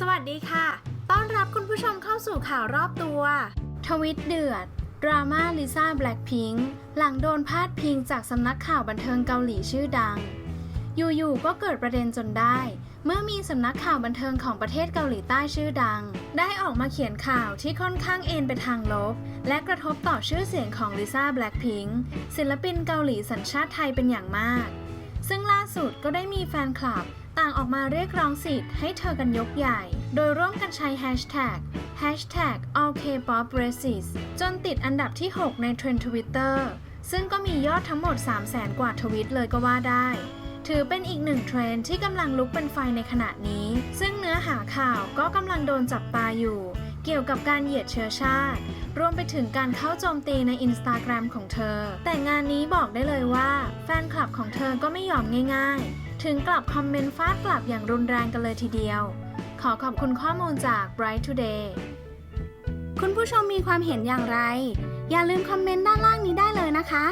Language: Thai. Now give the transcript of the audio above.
สวัสดีค่ะ ต้อนรับคุณผู้ชมเข้าสู่ข่าวรอบตัว ทวิตเดือด ดราม่าลิซ่าแบล็คพิงค์หลังโดนพาดพิงจากสำนักข่าวบันเทิงเกาหลีชื่อดัง อยู่ๆ ก็เกิดประเด็นจนได้ เมื่อมีสำนักข่าวบันเทิงของประเทศเกาหลีใต้ชื่อดัง ได้ออกมาเขียนข่าวที่ค่อนข้างเอ็นไปทางลบ และกระทบต่อชื่อเสียงของลิซ่าแบล็คพิงค์ศิลปินเกาหลีสัญชาติไทยเป็นอย่างมาก ซึ่งล่าสุดก็ได้มีแฟนคลับ ต่างออกมาเรียกร้องสิทธิ์ให้เธอกันยกใหญ่ โดยร่วมกันใช้แฮชแท็ก hashtag allkpop races จนติดอันดับที่ 6 ในเทรนด์ทวิตเตอร์ซึ่งก็มียอดทั้งหมด 3 0 0แสนกว่าทวิตเลยก็ว่าได้ ถือเป็นอีกหนึ่งเทรนด์ที่กำลังลุกเป็นไฟในขณะนี้ ซึ่งเนื้อหาข่าวก็กำลังโดนจับตาอยู่ เกี่ยวกับการเหยียดเชื้อชาติ รวมไปถึงการเข้าโจมตีในอินสตาแกรมของเธอ แต่งานนี้บอกได้เลยว่า แฟนคลับของเธอก็ไม่ยอมง่ายๆ ถึงกลับคอมเมนต์ฟาดกลับอย่างรุนแรงกันเลยทีเดียว ขอขอบคุณข้อมูลจาก Bright Today คุณผู้ชมมีความเห็นอย่างไร อย่าลืมคอมเมนต์ด้านล่างนี้ได้เลยนะคะ